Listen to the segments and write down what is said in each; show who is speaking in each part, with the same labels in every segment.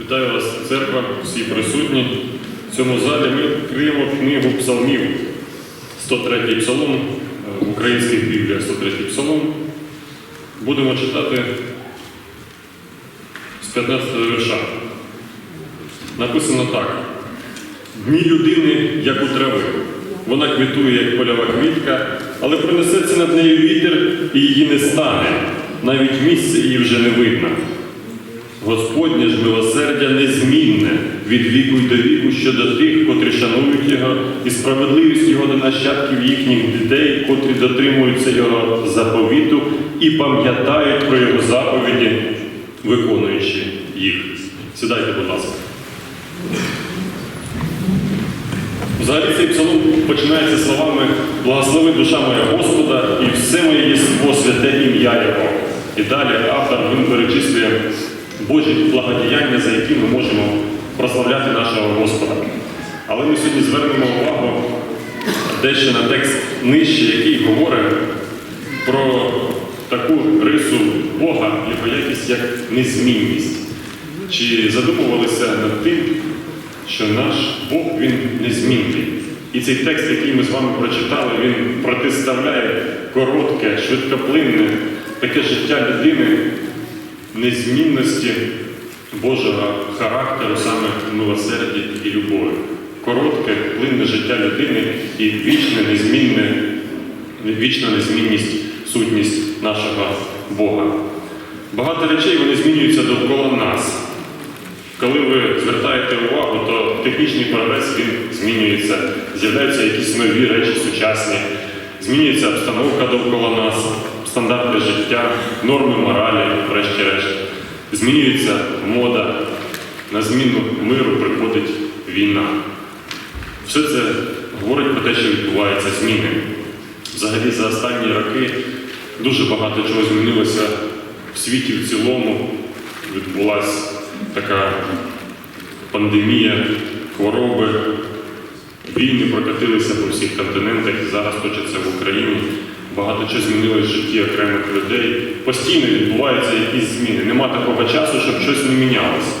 Speaker 1: Вітаю вас, церква, всі присутні. В цьому залі ми відкриємо книгу псалмів. 103 псалом, е, в українських бібліях 103 псалом. Будемо читати з 15 вірша. Написано так. Дні людини, як у трави. Вона квітує, як польова квітка, але принесеться над нею вітер, і її не стане. Навіть місце її вже не видно. Господнє ж милосердя незмінне від віку й до віку щодо тих, котрі шанують його, і справедливість його до нащадків їхніх дітей, котрі дотримуються його заповіту і пам'ятають про його заповіді, виконуючи їх. Сідайте, будь ласка. Взагалі цей псалом починається словами Благослови душа моя Господа і все моє єство святе ім'я Його. І далі автор він перечислює Божі благодіяння, за які ми можемо прославляти нашого Господа. Але ми сьогодні звернемо увагу дещо на текст нижче, який говорить про таку рису Бога, його якість як незмінність. Чи задумувалися над тим, що наш Бог він незмінний. І цей текст, який ми з вами прочитали, він протиставляє коротке, швидкоплинне таке життя людини незмінності Божого характеру, саме в милосерді і любові. Коротке, плинне життя людини і вічне, незмінне, вічна незмінність, сутність нашого Бога. Багато речей вони змінюються довкола нас. Коли ви звертаєте увагу, то технічний прогрес він змінюється, з'являються якісь нові речі сучасні, змінюється обстановка довкола нас, стандарти життя, норми моралі, врешті-решт. Змінюється мода, на зміну миру приходить війна. Все це говорить про те, що відбуваються зміни. Взагалі за останні роки дуже багато чого змінилося в світі в цілому. Відбулася така пандемія, хвороби, війни прокатилися по всіх континентах і зараз точаться в Україні. Багато чого змінилось в житті окремих людей. Постійно відбуваються якісь зміни. Нема такого часу, щоб щось не мінялося.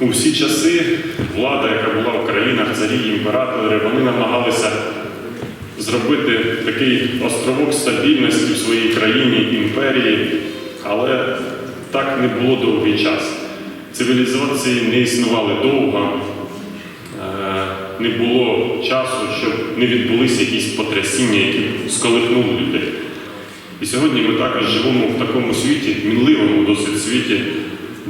Speaker 1: У всі часи влада, яка була в країнах, царі, імператори, вони намагалися зробити такий островок стабільності в своїй країні, імперії, але так не було довгий час. Цивілізації не існували довго, не було часу, щоб не відбулися якісь потрясіння, які сколихнули людей. І сьогодні ми також живемо в такому світі, мінливому досить світі,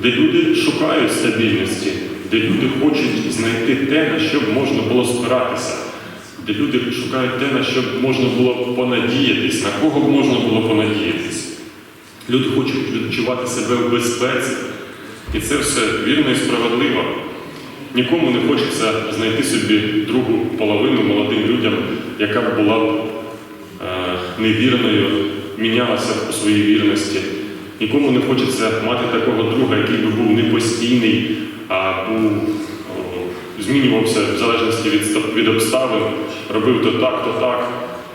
Speaker 1: де люди шукають стабільності, де люди хочуть знайти те, на що можна було спиратися, де люди шукають те, на що можна було понадіятись, на кого можна було понадіятись. Люди хочуть відчувати себе в безпеці. І це все вірно і справедливо. Нікому не хочеться знайти собі другу половину молодим людям, яка б була б е, невірною, мінялася у своїй вірності. Нікому не хочеться мати такого друга, який би був не постійний, а був змінювався в залежності від, від обставин, робив то так, то так,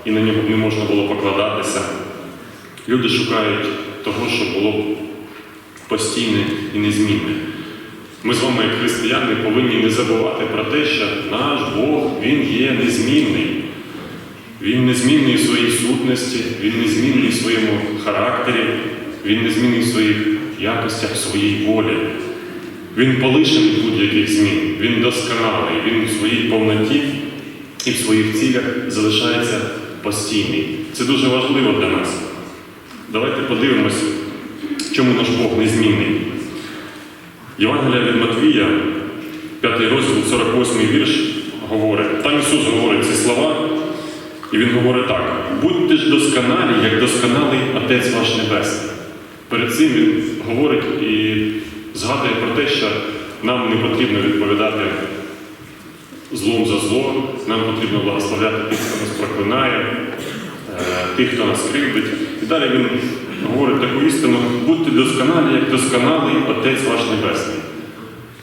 Speaker 1: і на нього не можна було покладатися. Люди шукають того, що було б постійне і незмінне. Ми з вами, як християни, повинні не забувати про те, що наш Бог Він є незмінний. Він незмінний в своїй сутності, Він незмінний в своєму характері, Він незмінний в своїх якостях, в своїй волі. Він полишений будь-яких змін, він досконалий, він в своїй повноті і в своїх цілях залишається постійний. Це дуже важливо для нас. Давайте подивимось, чому наш Бог незмінний. Євангелія від Матвія, 5 розділ, 48 вірш, говорить, там Ісус говорить ці слова, і Він говорить так: будьте ж досконалі, як досконалий Отець ваш Небесний. Перед цим Він говорить і згадує про те, що нам не потрібно відповідати злом за зло, нам потрібно благословляти тих, хто нас проклинає, е, тих, хто нас кривдить. І далі він говорить таку істину: будьте досконалі, як досконалий Отець ваш Небесний.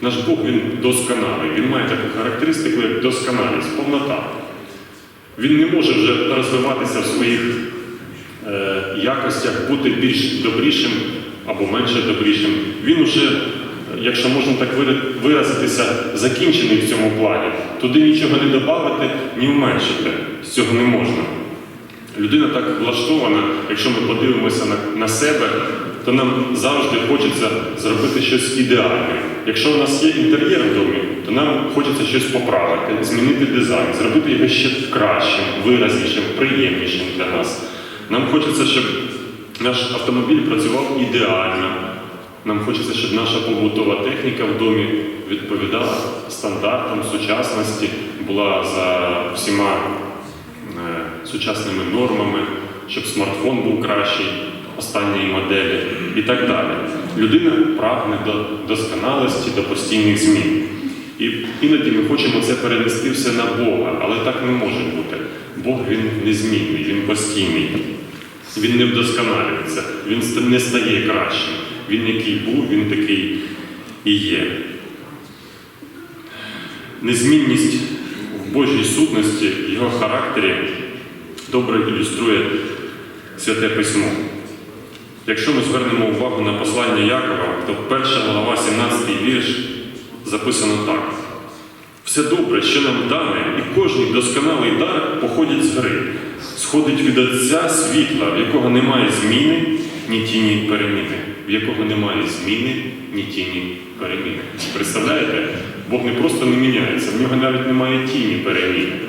Speaker 1: Наш Бог він досконалий, він має таку характеристику, як досконалість, повнота. Він не може вже розвиватися в своїх е, якостях, бути більш добрішим або менше добрішим. Він вже якщо можна так виразитися, закінчений в цьому плані. Туди нічого не додати, ні уменшити. З цього не можна. Людина так влаштована, якщо ми подивимося на, на себе, то нам завжди хочеться зробити щось ідеальне. Якщо у нас є інтер'єр в домі, то нам хочеться щось поправити, змінити дизайн, зробити його ще кращим, виразнішим, приємнішим для нас. Нам хочеться, щоб наш автомобіль працював ідеально. Нам хочеться, щоб наша побутова техніка в домі відповідала стандартам сучасності, була за всіма сучасними нормами, щоб смартфон був кращий останньої моделі і так далі. Людина прагне до досконалості, до постійних змін. І іноді ми хочемо це перенести все на Бога, але так не може бути. Бог він незмінний, він постійний. Він не вдосконалюється, він не стає кращим. Він який був, він такий і є. Незмінність в Божій сутності, в його характері добре ілюструє Святе Письмо. Якщо ми звернемо увагу на послання Якова, то перша глава, 17 вірш записано так. Все добре, що нам дане, і кожний досконалий дар походить з гри, сходить від Отця світла, в якого немає зміни, ні тіні переміни, в якого немає зміни, ні тіні переміни. Представляєте? Бог не просто не міняється, в нього навіть немає тіні переміни.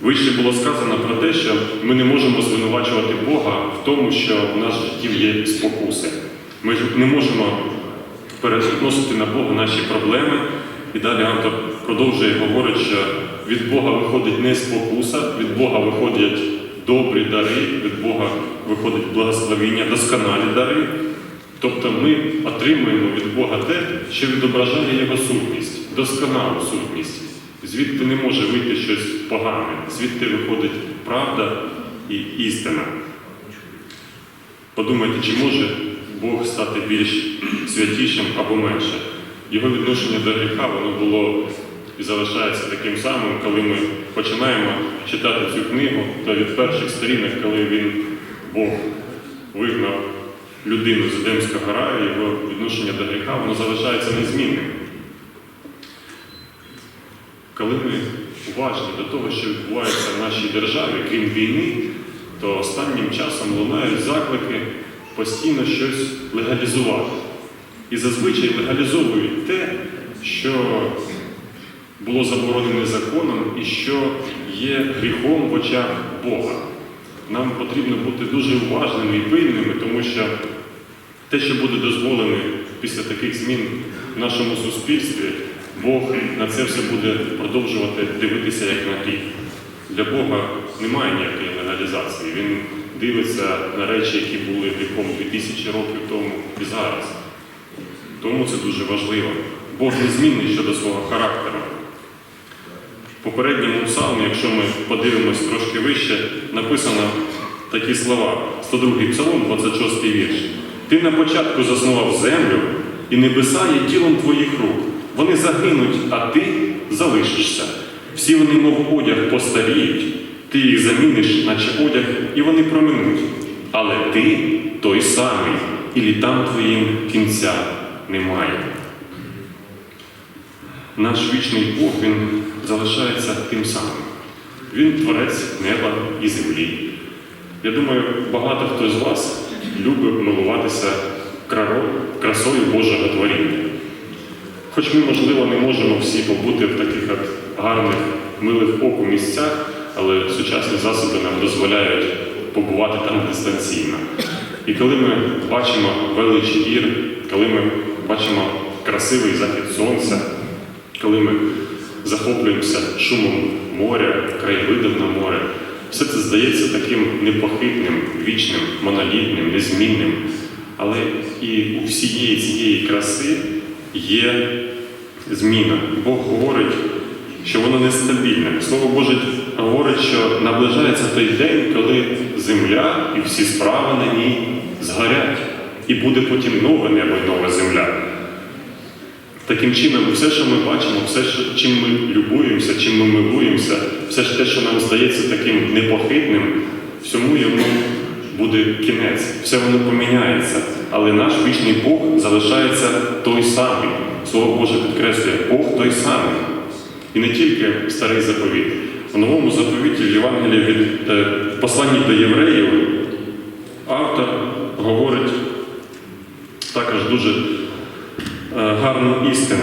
Speaker 1: Вище було сказано про те, що ми не можемо звинувачувати Бога в тому, що в нас в житті є спокуси. Ми не можемо переносити на Бога наші проблеми. І далі автор продовжує говорить, що від Бога виходить не спокуса, від Бога виходять добрі дари, від Бога виходить благословіння, досконалі дари. Тобто ми отримуємо від Бога те, що відображає Його сутність, досконалу сутність. Звідти не може вийти щось погане, звідти виходить правда і істина. Подумайте, чи може Бог стати більш святішим або менше. Його відношення до гріха воно було і залишається таким самим, коли ми починаємо читати цю книгу, то від перших сторінок, коли він Бог вигнав людину з Едемського раю, його відношення до гріха, воно залишається незмінним. Коли ми уважні до того, що відбувається в нашій державі, крім війни, то останнім часом лунають заклики постійно щось легалізувати. І зазвичай легалізовують те, що було заборонене законом і що є гріхом в очах Бога. Нам потрібно бути дуже уважними і пильними, тому що те, що буде дозволено після таких змін в нашому суспільстві, Бог на це все буде продовжувати дивитися як на гріх. Для Бога немає ніякої легалізації. Він дивиться на речі, які були гріхом 2000 років тому і зараз. Тому це дуже важливо. Бог незмінний щодо свого характеру. В попередньому псалмі, якщо ми подивимось трошки вище, написано такі слова. 102 псалом, 26 вірш. Ти на початку заснував землю, і небеса є ділом твоїх рук. Вони загинуть, а ти залишишся. Всі вони, мов одяг, постаріють, ти їх заміниш, наче одяг, і вони проминуть. Але ти той самий, і літам твоїм кінця немає. Наш вічний Бог він залишається тим самим. Він творець неба і землі. Я думаю, багато хто з вас любить милуватися красою Божого творіння. Хоч ми, можливо, не можемо всі побути в таких от гарних, милих оку місцях, але сучасні засоби нам дозволяють побувати там дистанційно. І коли ми бачимо велич гір, коли ми бачимо красивий захід сонця, коли ми захоплюємося шумом моря, краєвидом на море, все це здається таким непохитним, вічним, монолітним, незмінним. Але і у всієї цієї краси є зміна. Бог говорить, що воно нестабільне. Слово Боже говорить, що наближається той день, коли земля і всі справи на ній згорять, і буде потім нове небо і нова земля. Таким чином, все, що ми бачимо, все, чим ми любуємося, чим ми милуємося, все ж те, що нам здається таким непохитним, всьому йому буде кінець, все воно поміняється. але наш вічний Бог залишається той самий. Слово Боже підкреслює, Бог той самий. І не тільки старий заповіт. У новому заповіті в Євангелії від е, посланні до євреїв автор говорить також дуже е, гарну істину.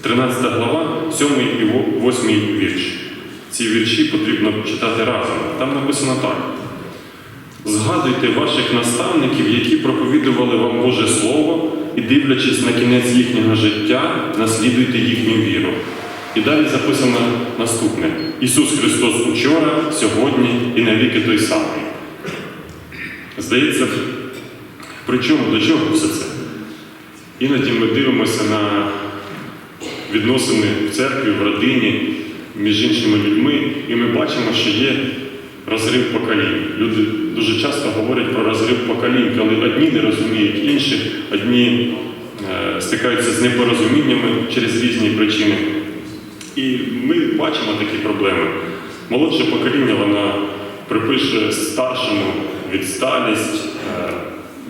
Speaker 1: 13 глава, 7 і 8 вірш. Ці вірші потрібно читати разом. Там написано так. Згадуйте ваших наставників, які проповідували вам Боже Слово, і дивлячись на кінець їхнього життя, наслідуйте їхню віру. І далі записано наступне: Ісус Христос учора, сьогодні і навіки той самий. Здається, при чому до чого все це? Іноді ми дивимося на відносини в церкві, в родині, між іншими людьми, і ми бачимо, що є розрив поколінь. Люди дуже часто говорять про розрив поколінь, коли одні не розуміють інших, одні е, стикаються з непорозуміннями через різні причини. І ми бачимо такі проблеми. Молодше покоління воно припише старшому відсталість, е,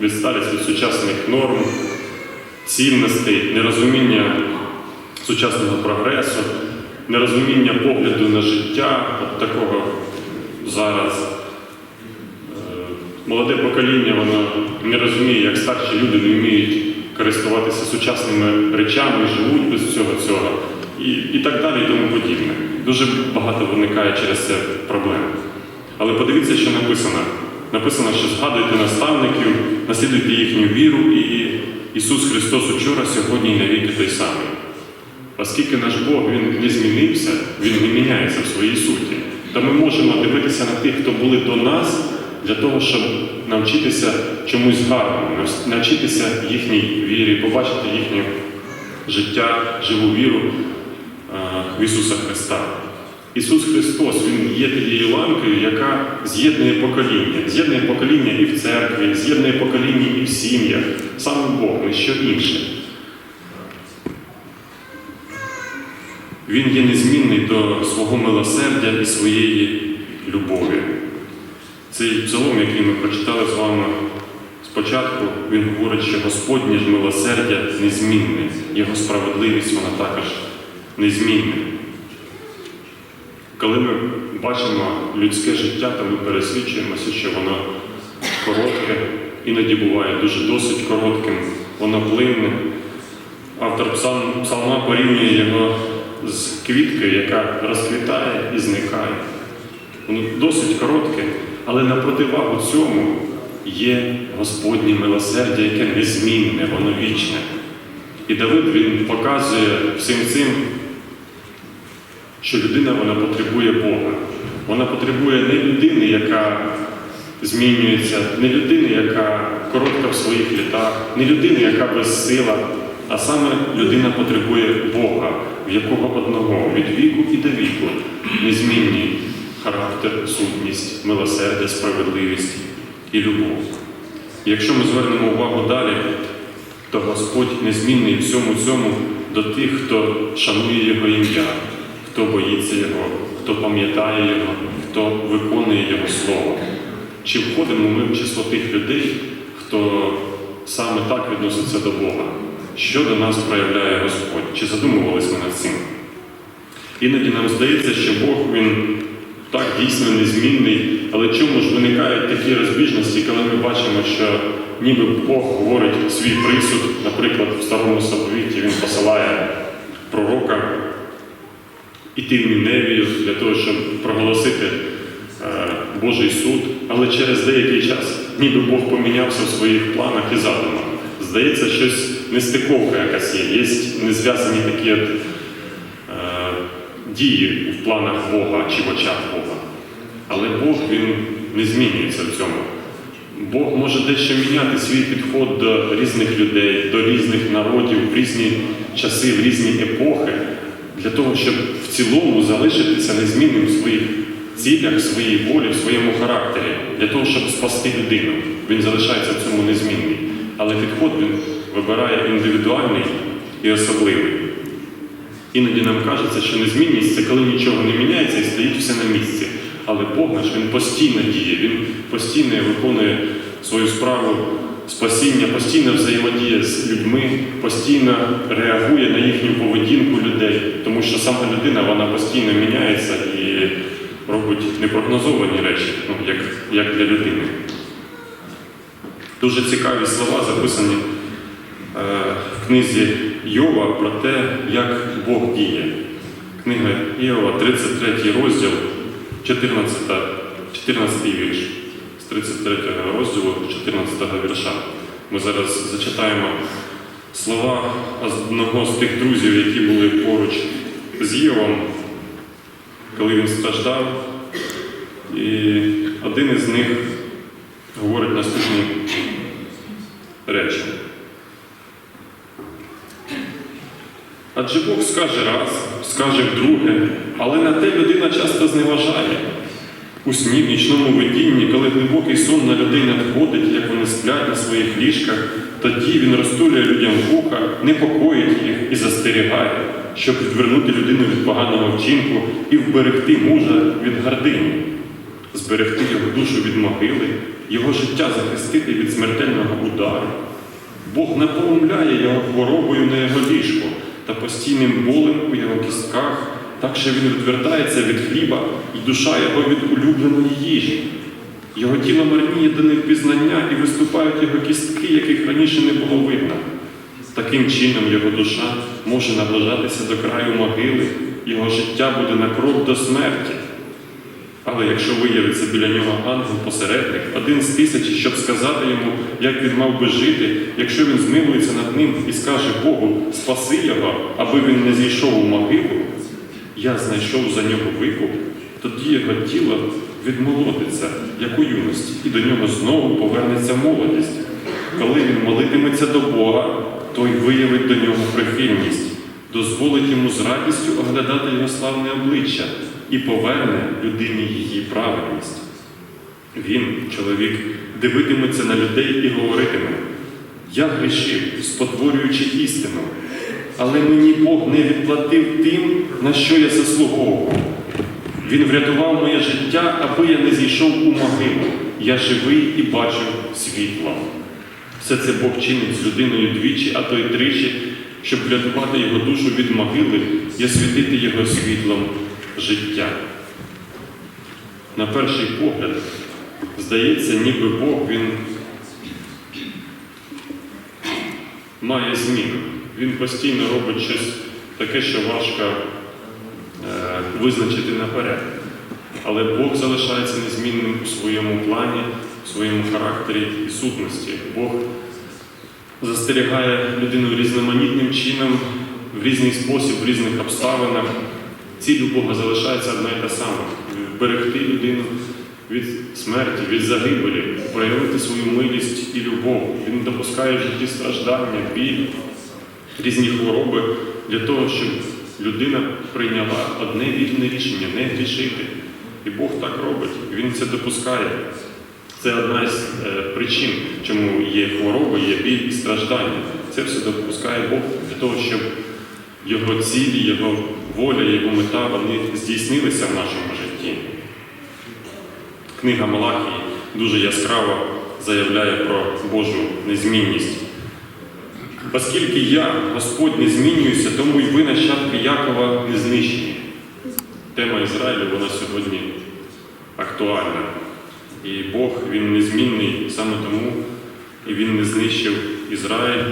Speaker 1: відсталість від сучасних норм, цінностей, нерозуміння сучасного прогресу, нерозуміння погляду на життя, от такого зараз. Молоде покоління воно не розуміє, як старші люди не вміють користуватися сучасними речами, живуть без всього цього і, і так далі, і тому подібне. Дуже багато виникає через це проблем. Але подивіться, що написано. Написано, що згадуйте наставників, наслідуйте їхню віру, і Ісус Христос учора, сьогодні і навіки той самий. Оскільки наш Бог він не змінився, Він не міняється в своїй суті, то ми можемо дивитися на тих, хто були до нас, для того, щоб навчитися чомусь гарному, навчитися їхній вірі, побачити їхнє життя, живу віру е, в Ісуса Христа. Ісус Христос Він є тією ланкою, яка з'єднує покоління, з'єднує покоління і в церкві, з'єднує покоління і в сім'ях. Саме Бог, не що інше. Він є незмінний до свого милосердя і своєї любові. Цей псалом, який ми прочитали з вами спочатку, він говорить, що Господнє ж милосердя незмінне, Його справедливість вона також незмінна. Коли ми бачимо людське життя, то ми пересвідчуємося, що воно коротке, іноді буває дуже досить коротким, воно плинне. Автор псалм- псалма порівнює його з квіткою, яка розквітає і зникає. Воно досить коротке, але на противагу цьому є Господнє милосердя, яке незмінне, воно вічне. І Давид він показує всім цим, що людина вона потребує Бога. Вона потребує не людини, яка змінюється, не людини, яка коротка в своїх літах, не людини, яка безсила, а саме людина потребує Бога, в якого одного від віку і до віку незмінні характер, сутність, милосердя, справедливість і любов. Якщо ми звернемо увагу далі, то Господь незмінний всьому цьому до тих, хто шанує Його ім'я, хто боїться Його, хто пам'ятає Його, хто виконує Його Слово. Чи входимо ми в число тих людей, хто саме так відноситься до Бога? Що до нас проявляє Господь? Чи задумувались ми над цим? Іноді нам здається, що Бог він так дійсно незмінний, але чому ж виникають такі розбіжності, коли ми бачимо, що ніби Бог говорить свій присуд, наприклад, в старому заповіті він посилає пророка іти в Ніневію для того, щоб проголосити е, Божий суд, але через деякий час ніби Бог помінявся в своїх планах і задумах. Здається, щось нестиковка якась є, є незв'язані такі дії в планах Бога чи в очах Бога. Але Бог він не змінюється в цьому. Бог може дещо міняти свій підход до різних людей, до різних народів в різні часи, в різні епохи, для того, щоб в цілому залишитися незмінним в своїх цілях, в своїй волі, в своєму характері, для того, щоб спасти людину. Він залишається в цьому незмінний. Але підход він вибирає індивідуальний і особливий. Іноді нам кажеться, що незмінність це коли нічого не міняється і стоїть все на місці. Але Бог наш він постійно діє, він постійно виконує свою справу спасіння, постійно взаємодіє з людьми, постійно реагує на їхню поведінку людей, тому що сама людина вона постійно міняється і робить непрогнозовані речі, ну, як, як для людини. Дуже цікаві слова записані е, в книзі Йова про те, як Бог діє. Книга Іова, 33 розділ, 14, 14 вірш. З 33 розділу 14 вірша. Ми зараз зачитаємо слова одного з тих друзів, які були поруч з Іовом, коли він страждав. І один із них говорить наступні речі. Адже Бог скаже раз, скаже вдруге, але на те людина часто зневажає. У сні, в нічному видінні, коли глибокий сон на людей надходить, як вони сплять на своїх ліжках, тоді він розтулює людям вуха, непокоїть їх і застерігає, щоб відвернути людину від поганого вчинку і вберегти мужа від гордині, зберегти його душу від могили, його життя захистити від смертельного удару. Бог наполумляє його хворобою на його ліжко та постійним болем у його кістках, так що він відвертається від хліба і душа його від улюбленої їжі. Його тіло марніє до невпізнання і виступають його кістки, яких раніше не було видно. Таким чином його душа може наближатися до краю могили, його життя буде на крок до смерті. Але якщо виявиться біля нього ангел-посередник, один з тисячі, щоб сказати йому, як він мав би жити, якщо він змилується над ним і скаже Богу, спаси його, аби він не зійшов у могилу, я знайшов за нього викуп, тоді його тіло відмолодиться, як у юності, і до нього знову повернеться молодість. Коли він молитиметься до Бога, той виявить до нього прихильність, дозволить йому з радістю оглядати його славне обличчя і поверне людині її праведність. Він, чоловік, дивитиметься на людей і говоритиме: Я грішив, спотворюючи істину, але мені Бог не відплатив тим, на що я заслуговував. Він врятував моє життя, аби я не зійшов у могилу. Я живий і бачу світло. Все це Бог чинить з людиною двічі, а то й тричі, щоб врятувати його душу від могили і освітити його світлом життя. На перший погляд, здається, ніби Бог він має зміну. Він постійно робить щось таке, що важко е, визначити наперед. Але Бог залишається незмінним у своєму плані, у своєму характері і сутності. Бог застерігає людину різноманітним чином, в різний спосіб, в різних обставинах. Ціль у Бога залишається одна і та сама вберегти людину від смерті, від загибелі, проявити свою милість і любов. Він допускає в житті страждання, біль, різні хвороби для того, щоб людина прийняла одне вільне рішення не грішити. І Бог так робить, Він це допускає. Це одна з е, причин, чому є хвороби, є біль і страждання. Це все допускає Бог для того, щоб його цілі, його воля, його мета вони здійснилися в нашому житті. Книга Малахії дуже яскраво заявляє про Божу незмінність. Оскільки я, Господь, не змінююся, тому й ви, нащадки Якова, не знищені. Тема Ізраїлю вона сьогодні актуальна. І Бог він незмінний саме тому, і Він не знищив Ізраїль,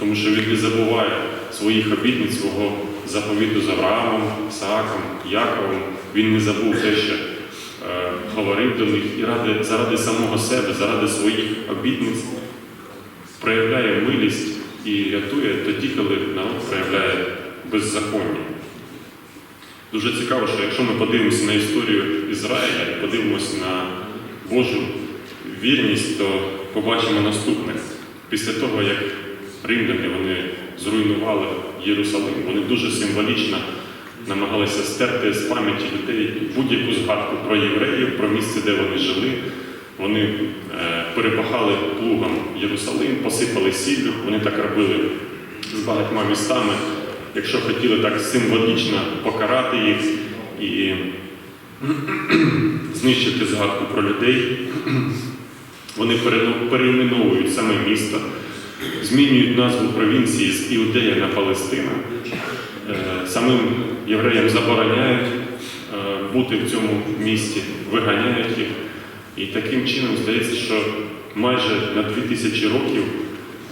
Speaker 1: тому що він не забуває своїх обітниць, свого заповіту з Авраамом, Ісааком, Яковом. Він не забув те, що е, говорив до них і ради, заради самого себе, заради своїх обітниць проявляє милість і рятує тоді, коли народ проявляє беззаконня. Дуже цікаво, що якщо ми подивимося на історію Ізраїля і подивимося на Божу вірність, то побачимо наступне. Після того, як римляни вони зруйнували Єрусалим, вони дуже символічно намагалися стерти з пам'яті людей будь-яку згадку про євреїв, про місце, де вони жили. Вони е, перепахали плугом Єрусалим, посипали сіллю, вони так робили з багатьма містами, якщо хотіли так символічно покарати їх і знищити згадку про людей. Вони перейменовують саме місто, змінюють назву провінції з Іудея на Палестина. Е, Самим євреям забороняють е, бути в цьому місті, виганяють їх. І таким чином здається, що майже на 2000 років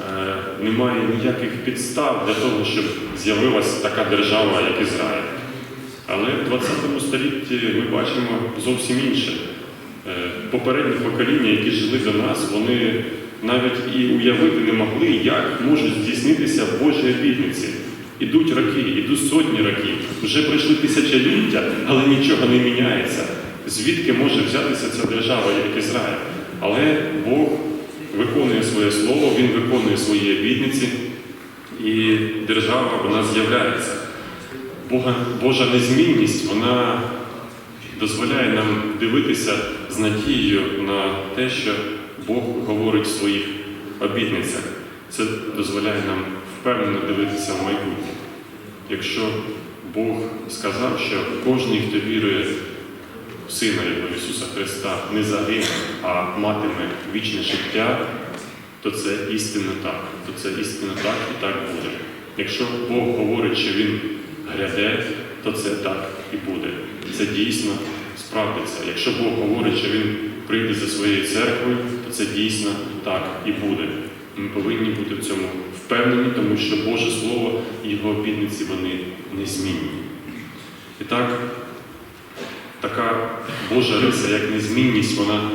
Speaker 1: е, немає ніяких підстав для того, щоб з'явилася така держава, як Ізраїль. Але в 20 столітті ми бачимо зовсім інше. Попередні покоління, які жили до нас, вони навіть і уявити не могли, як можуть здійснитися Божі обітниці. Ідуть роки, ідуть сотні років, вже пройшли тисячоліття, але нічого не міняється. Звідки може взятися ця держава, як Ізраїль? Але Бог виконує своє слово, Він виконує свої обітниці, і держава вона з'являється. Бога, Божа незмінність вона дозволяє нам дивитися з надією на те, що Бог говорить в своїх обітницях. Це дозволяє нам впевнено дивитися в майбутнє. Якщо Бог сказав, що кожен, хто вірує в Сина Його Ісуса Христа, не загине, а матиме вічне життя, то це істинно так. То це істинно так і так буде. Якщо Бог говорить, що Він гряде, то це так і буде. Це дійсно справдиться. Якщо Бог говорить, що Він прийде за своєю церквою, це дійсно так і буде. Ми повинні бути в цьому впевнені, тому що Боже Слово і Його обітниці вони незмінні. І так, така Божа риса, як незмінність, вона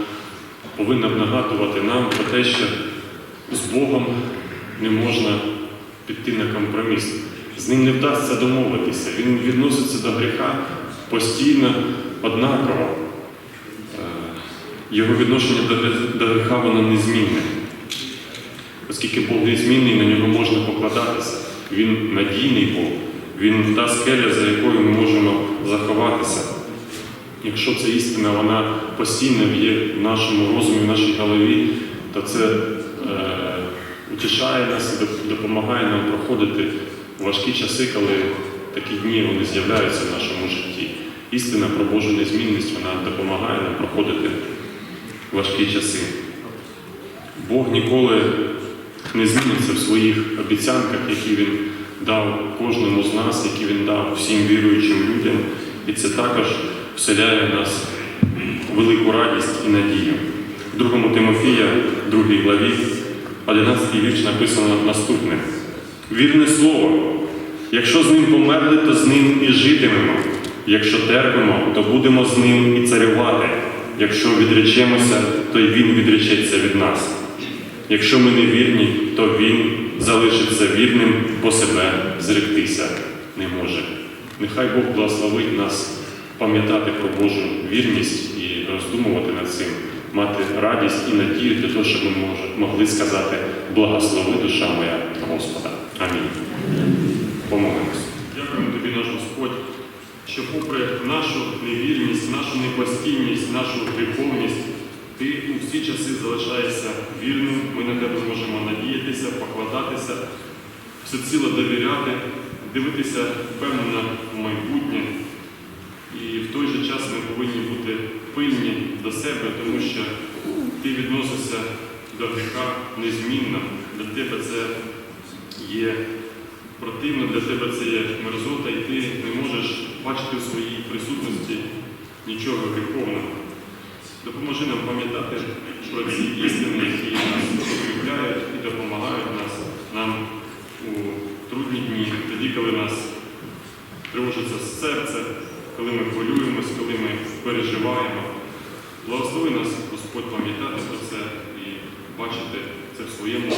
Speaker 1: повинна б нагадувати нам про те, що з Богом не можна піти на компроміс. З ним не вдасться домовитися. Він відноситься до гріха постійно однаково. Його відношення до гріха воно незмінне. Оскільки Бог незмінний, на нього можна покладатися. Він надійний Бог, він та скеля, за якою ми можемо заховатися. Якщо ця істина вона постійно є в нашому розумі, в нашій голові, то це е, утішає нас і допомагає нам проходити важкі часи, коли такі дні вони з'являються в нашому житті. Істина про Божу незмінність вона допомагає нам проходити важкі часи. Бог ніколи не зміниться в своїх обіцянках, які Він дав кожному з нас, які Він дав всім віруючим людям. І це також вселяє в нас велику радість і надію. В 2 Тимофія, 2 главі, 11 вірш написано наступне. Вірне слово. Якщо з ним померли, то з ним і житимемо. Якщо терпимо, то будемо з ним і царювати. Якщо відречемося, то й він відречеться від нас. Якщо ми не вірні, то він залишиться вірним, бо себе зректися не може. Нехай Бог благословить нас пам'ятати про Божу вірність і роздумувати над цим, мати радість і надію для того, щоб ми могли сказати благослови душа моя Господа. Амінь. Помолимось. Дякуємо тобі, наш Господь, що попри нашу невірність, нашу непостійність, нашу гріховність, ти у всі часи залишаєшся вірним, ми на тебе можемо надіятися, покладатися, всеціло довіряти, дивитися впевнено в майбутнє. І в той же час ми повинні бути пильні до себе, тому що ти відносишся до гріха незмінно. Для тебе це є противно, для тебе це є мерзота, і ти не можеш бачити в своїй присутності нічого гріховного. Допоможи нам пам'ятати про ці істини, які нас укріпляють і допомагають нас, нам у трудні дні, тоді, коли нас тривожиться серце, коли ми хвилюємось, коли ми переживаємо. Благослови нас, Господь, пам'ятати про це і бачити це в своєму